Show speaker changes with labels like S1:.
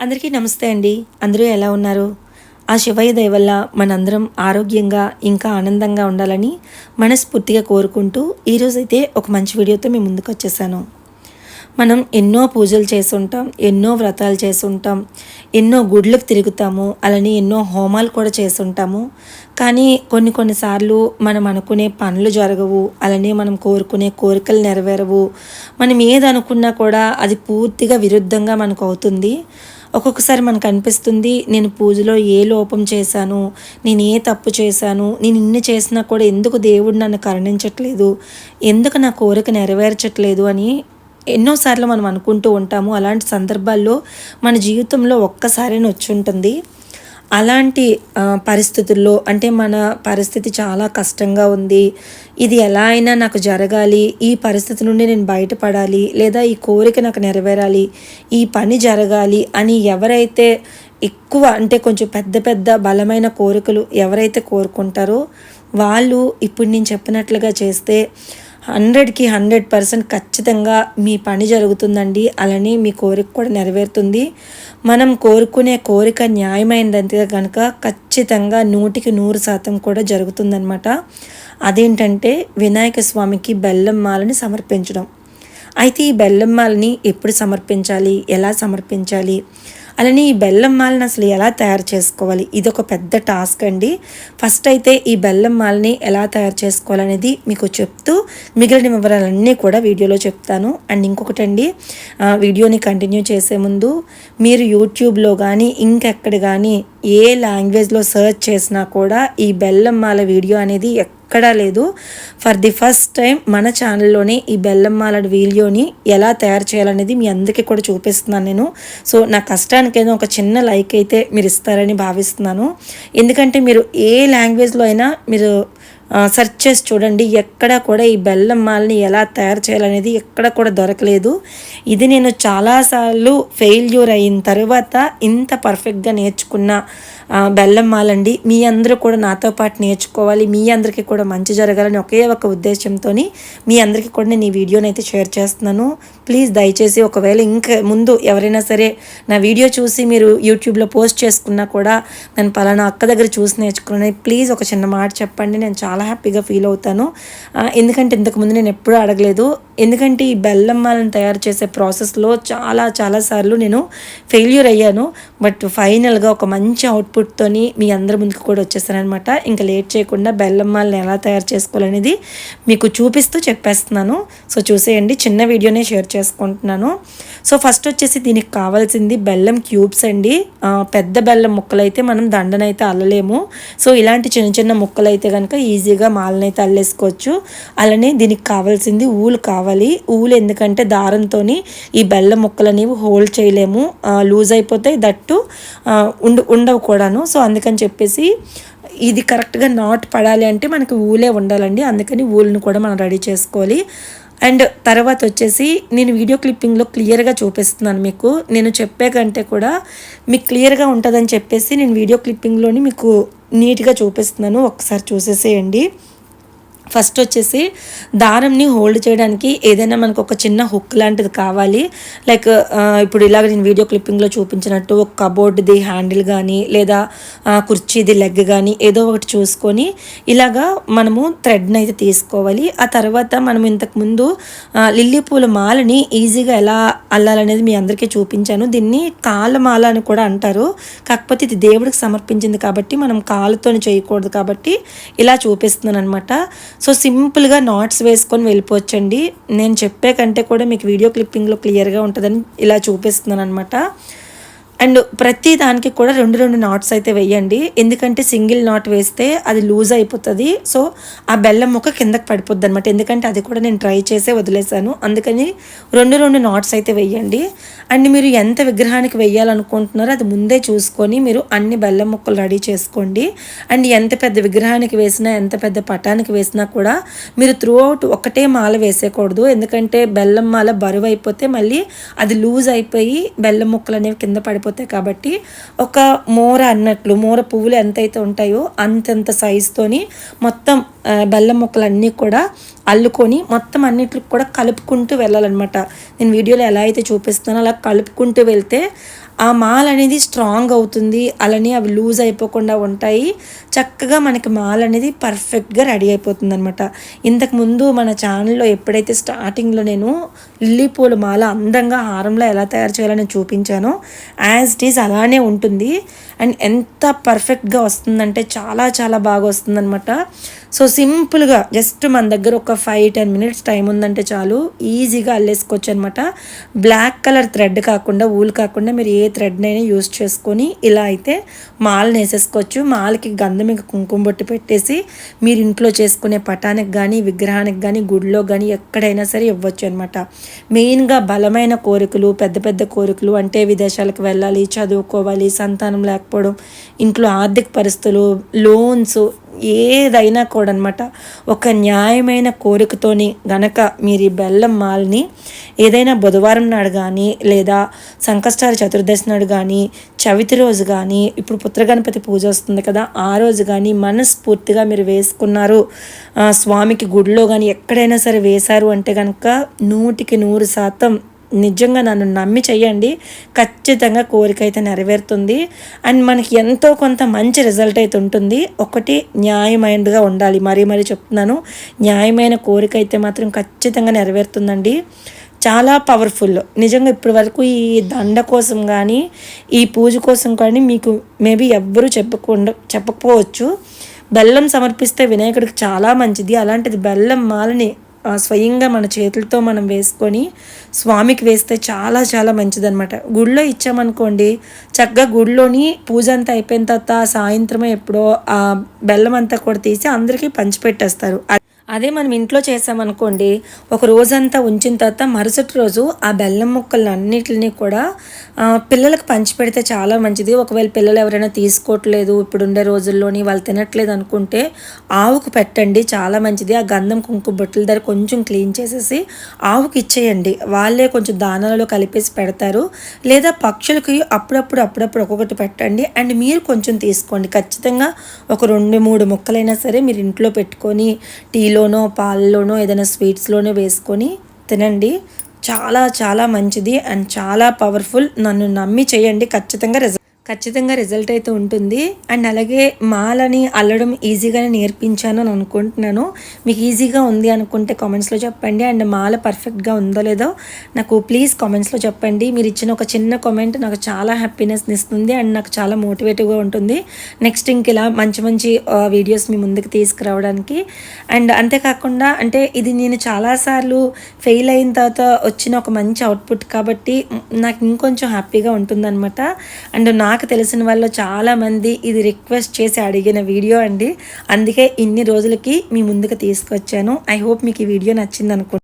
S1: అందరికీ నమస్తే అండి. అందరూ ఎలా ఉన్నారు? ఆ శివయ్య దయ వల్ల మనందరం ఆరోగ్యంగా ఇంకా ఆనందంగా ఉండాలని మనస్ఫూర్తిగా కోరుకుంటూ ఈరోజైతే ఒక మంచి వీడియోతో మేము ముందుకు వచ్చేసాను. మనం ఎన్నో పూజలు చేసుంటాం ఎన్నో వ్రతాలు చేసుంటాం ఎన్నో గుడ్లకు తిరుగుతాము అలానే ఎన్నో హోమాలు కూడా చేసుంటాము. కానీ కొన్ని కొన్నిసార్లు మనం అనుకునే పనులు జరగవు అలానే మనం కోరుకునే కోరికలు నెరవేరవు. మనం ఏది అనుకున్నా కూడా అది పూర్తిగా విరుద్ధంగా మనకు అవుతుంది. ఒక్కొక్కసారి మనకు అనిపిస్తుంది నేను పూజలో ఏ లోపం చేశాను నేను ఏ తప్పు చేశాను నేను ఇన్ని చేసినా కూడా ఎందుకు దేవుడు నన్ను కరుణించట్లేదు ఎందుకు నా కోరిక నెరవేర్చట్లేదు అని ఎన్నోసార్లు మనం అనుకుంటూ ఉంటాము. అలాంటి సందర్భాల్లో మన జీవితంలో ఒక్కసారైనా వచ్చి ఉంటుంది. అలాంటి పరిస్థితుల్లో అంటే మన పరిస్థితి చాలా కష్టంగా ఉంది. ఇది ఎలా అయినా నాకు జరగాలి. ఈ పరిస్థితి నుండి నేను బయటపడాలి. లేదా ఈ కోరిక నాకు నెరవేరాలి. ఈ పని జరగాలి అని ఎవరైతే ఎక్కువ అంటే కొంచెం పెద్ద పెద్ద బలమైన కోరికలు ఎవరైతే కోరుకుంటారో వాళ్ళు ఇప్పుడు నేను చెప్పినట్లుగా చేస్తే హండ్రెడ్కి హండ్రెడ్ పర్సెంట్ ఖచ్చితంగా మీ పని జరుగుతుందండి. అలానే మీ కోరిక కూడా నెరవేరుతుంది. మనం కోరుకునే కోరిక న్యాయమైనదంతే కనుక ఖచ్చితంగా నూటికి నూరు శాతం కూడా జరుగుతుందనమాట అదేంటంటే వినాయక స్వామికి బెల్లం మాలని సమర్పించడం. అయితే ఈ బెల్లం మాలని ఎప్పుడు సమర్పించాలి? ఎలా సమర్పించాలి? అలానే ఈ బెల్లం మాలని అసలు ఎలా తయారు చేసుకోవాలి? ఇది ఒక పెద్ద టాస్క్ అండి. ఫస్ట్ అయితే ఈ బెల్లం మాలని ఎలా తయారు చేసుకోవాలనేది మీకు చెప్తూ మిగిలిన వివరాలన్నీ కూడా వీడియోలో చెప్తాను. అండ్ ఇంకొకటండి ఆ, వీడియోని కంటిన్యూ చేసే ముందు మీరు యూట్యూబ్లో కానీ ఇంకెక్కడ కానీ ఏ లాంగ్వేజ్లో సర్చ్ చేసినా కూడా ఈ బెల్లమ్మాల వీడియో అనేది ఎక్కడా లేదు. ఫర్ ది ఫస్ట్ టైం మన ఛానల్లోనే ఈ బెల్లమ్మాల వీడియోని ఎలా తయారు చేయాలనేది మీ అందరికీ కూడా చూపిస్తున్నాను నేను. సో నా కష్టానికైనా ఒక చిన్న లైక్ అయితే మీరు ఇస్తారని భావిస్తున్నాను. ఎందుకంటే మీరు ఏ లాంగ్వేజ్లో అయినా మీరు సెర్చ్ చేసి చూడండి. ఎక్కడ కూడా ఈ బెల్లం మాల్ని ఎలా తయారు చేయాలనేది ఎక్కడ కూడా దొరకలేదు. ఇది నేను చాలాసార్లు ఫెయిల్యూర్ అయిన తర్వాత ఇంత పర్ఫెక్ట్గా నేర్చుకున్న బెల్లం మాలండి. మీ అందరూ కూడా నాతో పాటు నేర్చుకోవాలి. మీ అందరికీ కూడా మంచి జరగాలని ఒకే ఒక ఉద్దేశంతో మీ అందరికీ కూడా నేను ఈ వీడియోని అయితే షేర్ చేస్తున్నాను. ప్లీజ్ దయచేసి ఒకవేళ ఇంకా ముందు ఎవరైనా సరే నా వీడియో చూసి మీరు యూట్యూబ్లో పోస్ట్ చేసుకున్నా కూడా నేను పలానా అక్క దగ్గర చూసి నేర్చుకున్నాను ప్లీజ్ ఒక చిన్న మాట చెప్పండి. నేను చాలా హ్యాపీగా ఫీల్ అవుతాను. ఎందుకంటే ఇంతకుముందు నేను ఎప్పుడూ అడగలేదు. ఎందుకంటే ఈ బెల్లం మాలను తయారు చేసే ప్రాసెస్లో చాలా చాలా సార్లు నేను ఫెయిల్యూర్ అయ్యాను. బట్ ఫైనల్గా ఒక మంచి అవుట్పుట్తోని మీ అందరి ముందుకు కూడా వచ్చేసానమాట ఇంకా లేట్ చేయకుండా బెల్లం మాలను ఎలా తయారు చేసుకోవాలనేది మీకు చూపిస్తూ చెప్పేస్తున్నాను. సో చూసేయండి చిన్న వీడియోనే షేర్ చేసుకుంటున్నాను. సో ఫస్ట్ వచ్చేసి దీనికి కావాల్సింది బెల్లం క్యూబ్స్ అండి. పెద్ద బెల్లం ముక్కలైతే మనం దండనైతే అల్లలేము. సో ఇలాంటి చిన్న చిన్న ముక్కలు అయితే కనుక ఈజీగా మాలనైతే అల్లేసుకోవచ్చు. అలానే దీనికి కావాల్సింది ఊలు కావాలి. ఊలు ఎందుకంటే దారంతో ఈ బెల్లం ముక్కలు అనేవి హోల్డ్ చేయలేము. లూజ్ అయిపోతాయి దట్టు ఉండ ఉండవు కూడా. కూడాను. సో అందుకని చెప్పేసి ఇది కరెక్ట్గా నాట్ పడాలి అంటే మనకి ఊలే ఉండాలండి. అందుకని ఊలను కూడా మనం రెడీ చేసుకోవాలి. అండ్ తర్వాత వచ్చేసి నేను వీడియో క్లిప్పింగ్లో క్లియర్గా చూపిస్తున్నాను మీకు. నేను చెప్పే కంటే కూడా మీకు క్లియర్గా ఉంటుందని చెప్పేసి నేను వీడియో క్లిప్పింగ్లోని మీకు నీట్గా చూపిస్తున్నాను. ఒకసారి చూసేసేయండి. ఫస్ట్ వచ్చేసి దారంని హోల్డ్ చేయడానికి ఏదైనా మనకు ఒక చిన్న హుక్ లాంటిది కావాలి. లైక్ ఇప్పుడు ఇలాగ నేను వీడియో క్లిప్పింగ్లో చూపించినట్టు ఒక కబోర్డ్ది హ్యాండిల్ కానీ లేదా కుర్చీది లెగ్ కానీ ఏదో ఒకటి చూసుకొని ఇలాగా మనము థ్రెడ్ని అయితే తీసుకోవాలి. ఆ తర్వాత మనం ఇంతకుముందు లిల్లీ పూల మాలని ఈజీగా ఎలా అల్లాలనేది మీ అందరికీ చూపించాను. దీన్ని కాళ్ళ మాల అని కూడా అంటారు. కాకపోతే ఇది దేవుడికి సమర్పించింది కాబట్టి మనం కాళ్ళతో చేయకూడదు కాబట్టి ఇలా చూపిస్తున్నాను అనమాట సో సింపుల్గా నాట్స్ వేసుకొని వెళ్ళిపోవచ్చండి. నేను చెప్పే కంటే కూడా మీకు వీడియో క్లిప్పింగ్లో క్లియర్గా ఉంటుందని ఇలా చూపిస్తున్నాను అనమాట అండ్ ప్రతి దానికి కూడా రెండు రెండు నాట్స్ అయితే వేయండి. ఎందుకంటే సింగిల్ నాట్ వేస్తే అది లూజ్ అయిపోతుంది. సో ఆ బెల్లం ముక్క కిందకి పడిపోద్ది అనమాట ఎందుకంటే అది కూడా నేను ట్రై చేసే వదిలేసాను అందుకని రెండు రెండు నాట్స్ అయితే వేయండి. అండ్ మీరు ఎంత విగ్రహానికి వేయాలనుకుంటున్నారో అది ముందే చూసుకొని మీరు అన్ని బెల్లం ముక్కలు రెడీ చేసుకోండి. అండ్ ఎంత పెద్ద విగ్రహానికి వేసినా ఎంత పెద్ద పటానికి వేసినా కూడా మీరు త్రూ అవుట్ ఒకటే మాల వేసేయకూడదు. ఎందుకంటే బెల్లం మాల బరువు అయిపోతే మళ్ళీ అది లూజ్ అయిపోయి బెల్లం ముక్కలు అనేవి కింద పడిపోతాయి. కాబట్టి ఒక మోర అన్నట్లు మోర పువ్వులు ఎంతైతే ఉంటాయో అంతంత సైజుతోని మొత్తం బెల్లం మొక్కలన్నీ కూడా అల్లుకొని మొత్తం అన్నిటికి కూడా కలుపుకుంటూ వెళ్ళాలన్నమాట. నేను వీడియోలో ఎలా అయితే చూపిస్తానో అలా కలుపుకుంటూ వెళ్తే ఆ మాల్ అనేది స్ట్రాంగ్ అవుతుంది. అలానే అవి లూజ్ అయిపోకుండా ఉంటాయి. చక్కగా మనకి మాల్ అనేది పర్ఫెక్ట్గా రెడీ అయిపోతుంది అనమాట ఇంతకుముందు మన ఛానల్లో ఎప్పుడైతే స్టార్టింగ్లో నేను లిల్లీ పూల మాల అందంగా హారంలో ఎలా తయారు చేయాలని చూపించానో యాజ్ ఇట్ ఈజ్ అలానే ఉంటుంది. అండ్ ఎంత పర్ఫెక్ట్గా వస్తుందంటే చాలా చాలా బాగా వస్తుందన్నమాట. సో సింపుల్గా జస్ట్ మన దగ్గర ఒక ఫైవ్ టెన్ మినిట్స్ టైం ఉందంటే చాలు. ఈజీగా అల్లేసుకోవచ్చు అనమాట బ్లాక్ కలర్ థ్రెడ్ కాకుండా ఊల్ కాకుండా మీరు ఏ థ్రెడ్నైనా యూస్ చేసుకొని ఇలా అయితే మాల్ని వేసేసుకోవచ్చు. మాల్కి గంధం ఇంకా కుంకుమ బొట్టు పెట్టేసి మీరు ఇంట్లో చేసుకునే పటానికి కానీ విగ్రహానికి కానీ గుడిలో కానీ ఎక్కడైనా సరే ఇవ్వచ్చు అనమాట మెయిన్గా బలమైన కోరికలు పెద్ద పెద్ద కోరికలు అంటే విదేశాలకు వెళ్ళాలి చదువుకోవాలి సంతానం లేకపోవడం ఇంట్లో ఆర్థిక పరిస్థితులు లోన్స్ ఏదైనా కూడా అనమాట ఒక న్యాయమైన కోరికతోని గనక మీరు ఈ బెల్లం మాల్ని ఏదైనా బుధవారం నాడు కానీ లేదా సంకష్టాల చతుర్దశి నాడు కానీ చవితి రోజు కానీ ఇప్పుడు పుత్రగణపతి పూజ వస్తుంది కదా ఆ రోజు కానీ మనస్ఫూర్తిగా మీరు వేసుకున్నారు. స్వామికి గుడిలో కానీ ఎక్కడైనా సరే వేశారు అంటే కనుక నూటికి నూరు శాతం నిజంగా నన్ను నమ్మి చేయండి ఖచ్చితంగా కోరిక అయితే నెరవేరుతుంది. అండ్ మనకి ఎంతో కొంత మంచి రిజల్ట్ అయితే ఉంటుంది. ఒకటి న్యాయమైనదిగా ఉండాలి. మరీ మరీ చెప్తున్నాను. న్యాయమైన కోరిక అయితే మాత్రం ఖచ్చితంగా నెరవేరుతుందండి. చాలా పవర్ఫుల్. నిజంగా ఇప్పటి వరకు ఈ దండ కోసం కానీ ఈ పూజ కోసం కానీ మీకు మేబీ ఎవ్వరూ చెప్పకుండా చెప్పకపోవచ్చు. బెల్లం సమర్పిస్తే వినాయకుడికి చాలా మంచిది. అలాంటిది బెల్లం మాలని స్వయంగా మన చేతులతో మనం వేసుకొని స్వామికి వేస్తే చాలా చాలా మంచిదనమాట గుడిలో ఇచ్చామనుకోండి చక్కగా గుడిలోని పూజ అంతా అయిపోయిన తర్వాత సాయంత్రమే ఎప్పుడో ఆ బెల్లం అంతా కూడా తీసి అందరికీ పంచిపెట్టేస్తారు. అదే మనం ఇంట్లో చేసామనుకోండి ఒక రోజంతా ఉంచిన తర్వాత మరుసటి రోజు ఆ బెల్లం ముక్కలను అన్నిటిని కూడా పిల్లలకు పంచిపెడితే చాలా మంచిది. ఒకవేళ పిల్లలు ఎవరైనా తీసుకోవట్లేదు ఇప్పుడుండే రోజుల్లోని వాళ్ళు తినట్లేదు అనుకుంటే ఆవుకు పెట్టండి చాలా మంచిది. ఆ గంధం కుంకు బొట్టల ధర కొంచెం క్లీన్ చేసేసి ఆవుకి ఇచ్చేయండి. వాళ్ళే కొంచెం దానాలలో కలిపేసి పెడతారు. లేదా పక్షులకి అప్పుడప్పుడు అప్పుడప్పుడు ఒక్కొక్కటి పెట్టండి. అండ్ మీరు కొంచెం తీసుకోండి. ఖచ్చితంగా ఒక రెండు మూడు ముక్కలైనా సరే మీరు ఇంట్లో పెట్టుకొని టీలో టీలోనో పాలలోనో ఏదైనా స్వీట్స్లోనో వేసుకొని తినండి. చాలా చాలా మంచిది అండ్ చాలా పవర్ఫుల్ నన్ను నమ్మి చేయండి. ఖచ్చితంగా రిజల్ట్ ఖచ్చితంగా రిజల్ట్ అయితే ఉంటుంది. అండ్ అలాగే మాలని అల్లడం ఈజీగానే నేర్పించాను అని అనుకుంటున్నాను. మీకు ఈజీగా ఉంది అనుకుంటే కామెంట్స్లో చెప్పండి. అండ్ మాల పర్ఫెక్ట్గా ఉందో లేదో నాకు ప్లీజ్ కామెంట్స్లో చెప్పండి. మీరు ఇచ్చిన ఒక చిన్న కామెంట్ నాకు చాలా హ్యాపీనెస్ని ఇస్తుంది అండ్ నాకు చాలా మోటివేటివ్గా ఉంటుంది. నెక్స్ట్ ఇంక ఇలా మంచి మంచి వీడియోస్ మీ ముందుకు తీసుకురావడానికి. అండ్ అంతేకాకుండా అంటే ఇది నేను చాలాసార్లు ఫెయిల్ అయిన తర్వాత వచ్చిన ఒక మంచి అవుట్పుట్ కాబట్టి నాకు ఇంకొంచెం హ్యాపీగా ఉంటుందన్నమాట. అండ్ నా నాకు తెలిసిన వాళ్ళు చాలామంది ఇది రిక్వెస్ట్ చేసి అడిగిన వీడియో అండి. అందుకే ఇన్ని రోజులకి మీ ముందుకు తీసుకొచ్చాను. ఐ హోప్ మీకు ఈ వీడియో నచ్చింది అనుకుంటున్నాను